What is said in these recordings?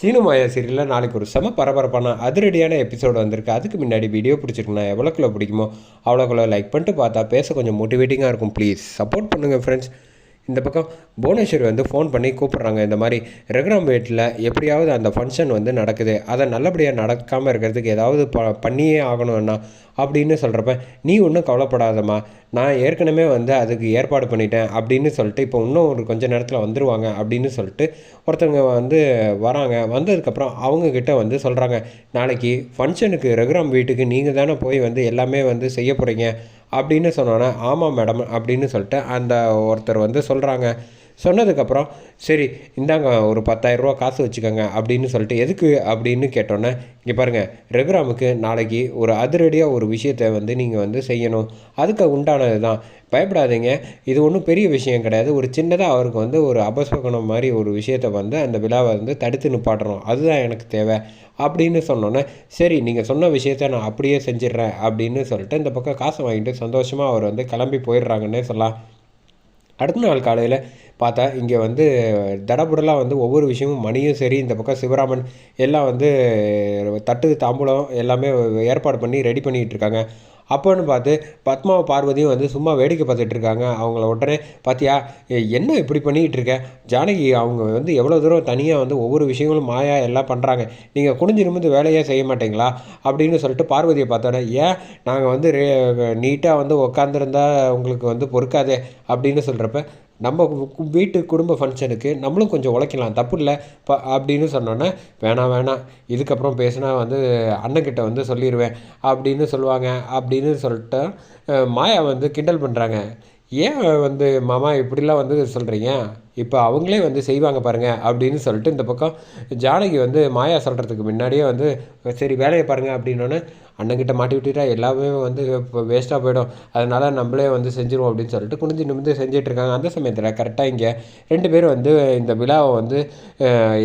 சீனு மாயா சீரியலில் நாளைக்கு ஒரு செம பரபரப்பான அதிரடியான எபிசோடு வந்திருக்கு. அதுக்கு முன்னாடி வீடியோ பிடிச்சிருக்குண்ணா எவ்வளோக்குள்ள பிடிக்குமோ அவ்வளோக்குள்ள லைக் பண்ணிட்டு பார்த்தா பேச கொஞ்சம் மோட்டிவேட்டிங்காக இருக்கும். ப்ளீஸ் சப்போர்ட் பண்ணுங்கள் ஃப்ரெண்ட்ஸ் இந்த பக்கம் புவனேஸ்வரி வந்து ஃபோன் பண்ணி கூப்பிட்றாங்க. இந்த மாதிரி ரெகுராம் வீட்டில் எப்படியாவது அந்த ஃபங்க்ஷன் வந்து நடக்குது. அதை நல்லபடியாக நடக்காமல் இருக்கிறதுக்கு ஏதாவது ப பண்ணியே ஆகணும்னா அப்படின்னு சொல்கிறப்ப நீ ஒன்றும் கவலைப்படாதம்மா. நான் ஏற்கனவே வந்து அதுக்கு ஏற்பாடு பண்ணிட்டேன் அப்படின்னு சொல்லிட்டு இப்போ இன்னும் ஒரு கொஞ்ச நேரத்தில் வந்துடுவாங்க அப்படின்னு சொல்லிட்டு ஒருத்தவங்க வந்து வராங்க. வந்ததுக்கப்புறம் அவங்கக்கிட்ட வந்து சொல்கிறாங்க நாளைக்கு ஃபங்க்ஷனுக்கு ரெகுராம் வீட்டுக்கு நீங்கள் தானே போய் வந்து எல்லாமே வந்து செய்ய போகிறீங்க அப்படின்னு சொன்னோன்னே ஆமாம் மேடம் அப்படின்னு சொல்லிட்டு அந்த ஒருத்தர் வந்து சொல்கிறாங்க சொன்னதுக்கப்புறம் சரி இந்தாங்க ஒரு பத்தாயிரரூவா காசு வச்சுக்கோங்க அப்படின்னு சொல்லிட்டு எதுக்கு? அப்படின்னு கேட்டோன்னே இங்கே பாருங்கள் ரகுராமுக்கு நாளைக்கு ஒரு அதிரடியாக ஒரு விஷயத்தை வந்து நீங்கள் வந்து செய்யணும். அதுக்கு உண்டானது தான் பயப்படாதீங்க. இது ஒன்றும் பெரிய விஷயம் கிடையாது. ஒரு சின்னதாக அவருக்கு வந்து ஒரு அபஸ்வகனம் மாதிரி ஒரு விஷயத்தை வந்து அந்த விழாவை வந்து தடுத்து நிப்பாட்டுறோம் அதுதான் எனக்கு தேவை அப்படின்னு சொன்னோன்னே சரி நீங்கள் சொன்ன விஷயத்த நான் அப்படியே செஞ்சிடுறேன் அப்படின்னு சொல்லிட்டு இந்த பக்கம் காசை வாங்கிட்டு சந்தோஷமாக அவர் வந்து கிளம்பி போயிடுறாங்கன்னே சொல்லலாம். அடுத்த நாள் காலையில் பார்த்தா இங்கே வந்து தடபுடலாக வந்து ஒவ்வொரு விஷயமும் மணியும் சரி இந்த பக்கம் சிவராமன் எல்லாம் வந்து தட்டு தாம்பூலம் எல்லாமே ஏற்பாடு பண்ணி ரெடி பண்ணிகிட்டு இருக்காங்க. அப்போன்னு பார்த்து பத்மாவை பார்வதியும் வந்து சும்மா வேடிக்கை பார்த்துட்டு இருக்காங்க. அவங்கள உடனே பார்த்தியா என்ன இப்படி பண்ணிக்கிட்டு இருக்க? ஜானகி அவங்க வந்து எவ்வளோ தூரம் தனியாக வந்து ஒவ்வொரு விஷயங்களும் மாயா எல்லாம் பண்ணுறாங்க நீங்கள் குனிஞ்சு நிமிந்து வேலையே செய்ய மாட்டீங்களா? அப்படின்னு சொல்லிட்டு பார்வதியை பார்த்தோன்னே ஏன் நாங்கள் வந்து நீட்டாக வந்து உட்காந்துருந்தா உங்களுக்கு வந்து பொறுக்காதே அப்படின்னு சொல்கிறப்ப நம்ம வீட்டு குடும்ப ஃபங்க்ஷனுக்கு நம்மளும் கொஞ்சம் உழைக்கலாம். தப்பு இல்லை. ப அப்படின்னு சொன்னோன்னே வேணாம் வேணாம். இதுக்கப்புறம் பேசினா வந்து அண்ணன்கிட்ட வந்து சொல்லிடுவேன் அப்படின்னு சொல்லுவாங்க. அப்படின்னு சொல்லிட்டு மாயா வந்து கிண்டல் பண்ணுறாங்க ஏன் வந்து மாமா இப்படிலாம் வந்து சொல்கிறீங்க இப்போ அவங்களே வந்து செய்வாங்க பாருங்கள் அப்படின்னு சொல்லிட்டு இந்த பக்கம் ஜானகி வந்து மாயா சொல்கிறதுக்கு முன்னாடியே வந்து சரி வேலையை பாருங்கள் அப்படின்னோடனே அண்ணங்கிட்ட மாட்டி விட்டுட்டா எல்லாமே வந்து இப்போ வேஸ்ட்டாக போயிடும். அதனால் நம்மளே வந்து செஞ்சிருவோம் அப்படின்னு சொல்லிட்டு குனிஞ்சு நிமிந்து செஞ்சிட்ருக்காங்க அந்த சமயத்தில் கரெக்டாக இங்கே ரெண்டு பேரும் வந்து இந்த விழாவை வந்து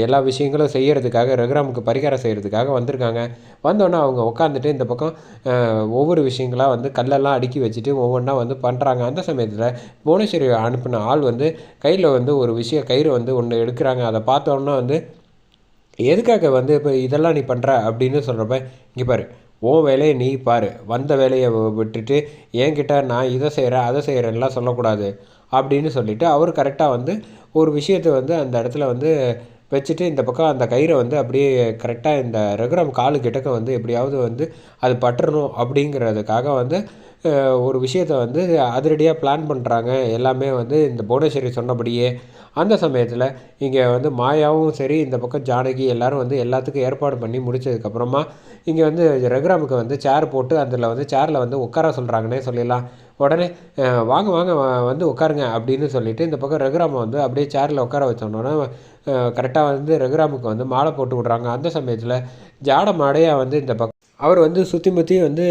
எல்லா விஷயங்களும் செய்கிறதுக்காக ரகுராமுக்கு பரிகாரம் செய்கிறதுக்காக வந்திருக்காங்க. வந்தோடனே அவங்க உட்காந்துட்டு இந்த பக்கம் ஒவ்வொரு விஷயங்களாக வந்து கல்லெல்லாம் அடுக்கி வச்சுட்டு ஒவ்வொன்றா வந்து பண்ணுறாங்க அந்த சமயத்தில் புவனேஸ்வரி அனுப்பின ஆள் வந்து கையில் வந்து ஒரு விஷயம் கயிறு வந்து ஒன்று எடுக்கிறாங்க. அதை பார்த்தோன்னா வந்து எதுக்காக வந்து இப்போ இதெல்லாம் நீ பண்ணுற அப்படின்னு சொல்கிறப்ப இங்கே பாரு ஓ வேலையை நீ பாரு. வந்த வேலையை விட்டுட்டு என்கிட்ட நான் இதை செய்கிறேன் அதை செய்கிறேன்லாம் சொல்லக்கூடாது. அப்படின்னு சொல்லிவிட்டு அவர் கரெக்டாக வந்து ஒரு விஷயத்தை வந்து அந்த இடத்துல வந்து வச்சுட்டு இந்த பக்கம் அந்த கயிறை வந்து அப்படியே கரெக்டாக இந்த ரகுராம் காலு கிட்டக்க வந்து எப்படியாவது வந்து அது பட்டுறணும் அப்படிங்கிறதுக்காக வந்து ஒரு விஷயத்தை வந்து அதிரடியாக பிளான் பண்ணுறாங்க எல்லாமே வந்து இந்த புவனேஸ்வரி சொன்னபடியே அந்த சமயத்தில் இங்கே வந்து மாயாவும் சரி இந்த பக்கம் ஜானகி எல்லோரும் வந்து எல்லாத்துக்கும் ஏற்பாடு பண்ணி முடிச்சதுக்கப்புறமா இங்கே வந்து ரகுராமுக்கு வந்து சேர் போட்டு அதில் வந்து சேரில் வந்து உட்கார சொல்கிறாங்கன்னே சொல்லிடலாம். உடனே வாங்க வாங்க வந்து உட்காருங்க அப்படின்னு சொல்லிவிட்டு இந்த பக்கம் ரகுராமை வந்து அப்படியே சேரில் உட்கார வச்சோன்னே கரெக்டாக வந்து ரகுராமுக்கு வந்து மாலை போட்டு விட்றாங்க. அந்த சமயத்தில் ஜாட மாடையாக வந்து இந்த பக்கம் அவர் வந்து சுற்றி முற்றி வந்து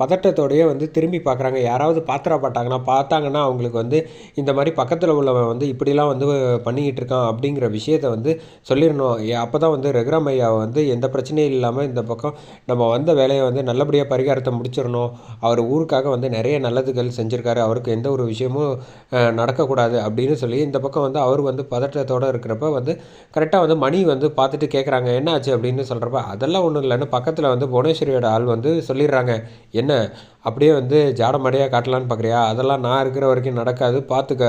பதட்டத்தோடையே வந்து திரும்பி பார்க்குறாங்க யாராவது பாத்திரப்பட்டாங்கன்னா பார்த்தாங்கன்னா அவங்களுக்கு வந்து இந்த மாதிரி பக்கத்தில் உள்ளவன் வந்து இப்படிலாம் வந்து பண்ணிக்கிட்டு இருக்கான் அப்படிங்கிற விஷயத்த வந்து சொல்லிடணும். அப்போ தான் வந்து ரகுராம் ஐயாவை வந்து எந்த பிரச்சனையும் இல்லாமல் இந்த பக்கம் நம்ம வந்த வேலையை வந்து நல்லபடியாக பரிகாரத்தை முடிச்சிடணும். அவர் ஊருக்காக வந்து நிறைய நல்லதுகள் செஞ்சுருக்காரு. அவருக்கு எந்த ஒரு விஷயமும் நடக்கக்கூடாது அப்படின்னு சொல்லி இந்த பக்கம் வந்து அவர் வந்து பதட்டத்தோடு இருக்கிறப்ப வந்து கரெக்டாக வந்து மணி வந்து பார்த்துட்டு கேட்குறாங்க என்ன ஆச்சு அப்படின்னு சொல்கிறப்ப அதெல்லாம் ஒன்றும் இல்லைன்னு பக்கத்தில் வந்து புவனேஸ்வர் ராஜேஸ்வரியோட ஆள் வந்து சொல்லிடுறாங்க என்ன அப்படியே வந்து ஜாடமடையாக காட்டலான்னு பார்க்குறியா அதெல்லாம் நான் இருக்கிற வரைக்கும் நடக்காது பார்த்துக்க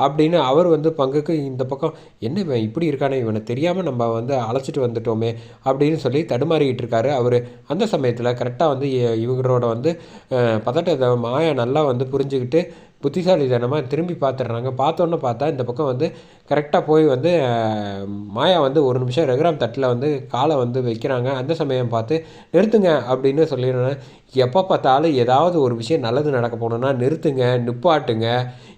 அப்படின்னு அவர் வந்து பங்குக்கு இந்த பக்கம் என்ன இவன் இப்படி இருக்கானே? இவனை தெரியாமல் நம்ம வந்து அழைச்சிட்டு வந்துட்டோமே? அப்படின்னு சொல்லி தடுமாறிக்கிட்டு இருக்காரு அவர். அந்த சமயத்தில் கரெக்டாக வந்து இவங்களோட வந்து பதட்டத்தை மாயா நல்லா வந்து புரிஞ்சுக்கிட்டு புத்திசாலித்தனமாக திரும்பி பார்த்துட்றாங்க. பார்த்தோன்னே பார்த்தா இந்த பக்கம் வந்து கரெக்டாக போய் வந்து மாயா வந்து ஒரு நிமிஷம் ரெகுராம் தட்டில் வந்து காலை வந்து வைக்கிறாங்க. அந்த சமயம் பார்த்து நிறுத்துங்க அப்படின்னு சொல்லிடுறேன். எப்போ பார்த்தாலும் ஏதாவது ஒரு விஷயம் நல்லது நடக்க போகணுன்னா நிறுத்துங்க நிப்பாட்டுங்க.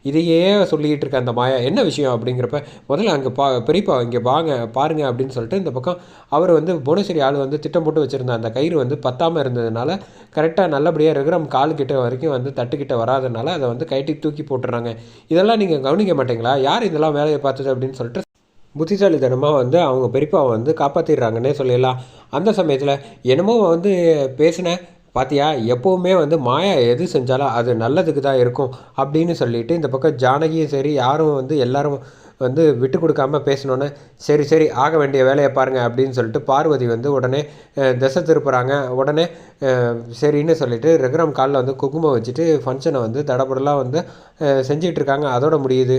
இதையே சொல்லிக்கிட்டு இருக்க அந்த மாயா என்ன விஷயம்? அப்படிங்கிறப்ப முதல்ல அங்கே பா பெரியப்பா இங்கே வாங்க பாருங்கள் அப்படின்னு சொல்லிட்டு இந்த பக்கம் அவர் வந்து புவனேஸ்வரி ஆள் வந்து திட்டம் போட்டு வச்சுருந்த அந்த கயிறு வந்து பத்தாமல் இருந்ததுனால கரெக்டாக நல்லபடியாக ரெகுராம் கால் கிட்ட வரைக்கும் வந்து தட்டுக்கிட்ட வராதனால அதை வந்து கைட்டி தூக்கி போட்டுறாங்க. இதெல்லாம் நீங்கள் கவனிக்க மாட்டீங்களா? யார் இதெல்லாம் வேலையை பார்த்தது அப்படின்னு சொல்லிட்டு புத்திசாலித்தனமாக வந்து அவங்க பெரியப்பாவை வந்து காப்பாற்றிடுறாங்கன்னே சொல்லிடலாம் அந்த சமயத்தில் என்னமோ வந்து பேசின பாத்தியா எப்போவுமே வந்து மாயா எது செஞ்சாலும் அது நல்லதுக்கு தான் இருக்கும் அப்படின்னு சொல்லிட்டு இந்த பக்கம் ஜானகியும் சரி யாரும் வந்து எல்லாரும் வந்து விட்டு கொடுக்காம பேசினோன்னே சரி சரி ஆக வேண்டிய வேலையை பாருங்கள் அப்படின்னு சொல்லிட்டு பார்வதி வந்து உடனே திசை திருப்புறாங்க. உடனே சரின்னு சொல்லிட்டு ரகுராம் காலில் வந்து குங்குமம் வச்சுட்டு ஃபங்க்ஷனை வந்து தடபடலாக வந்து செஞ்சிகிட்ருக்காங்க அதோட முடியுது.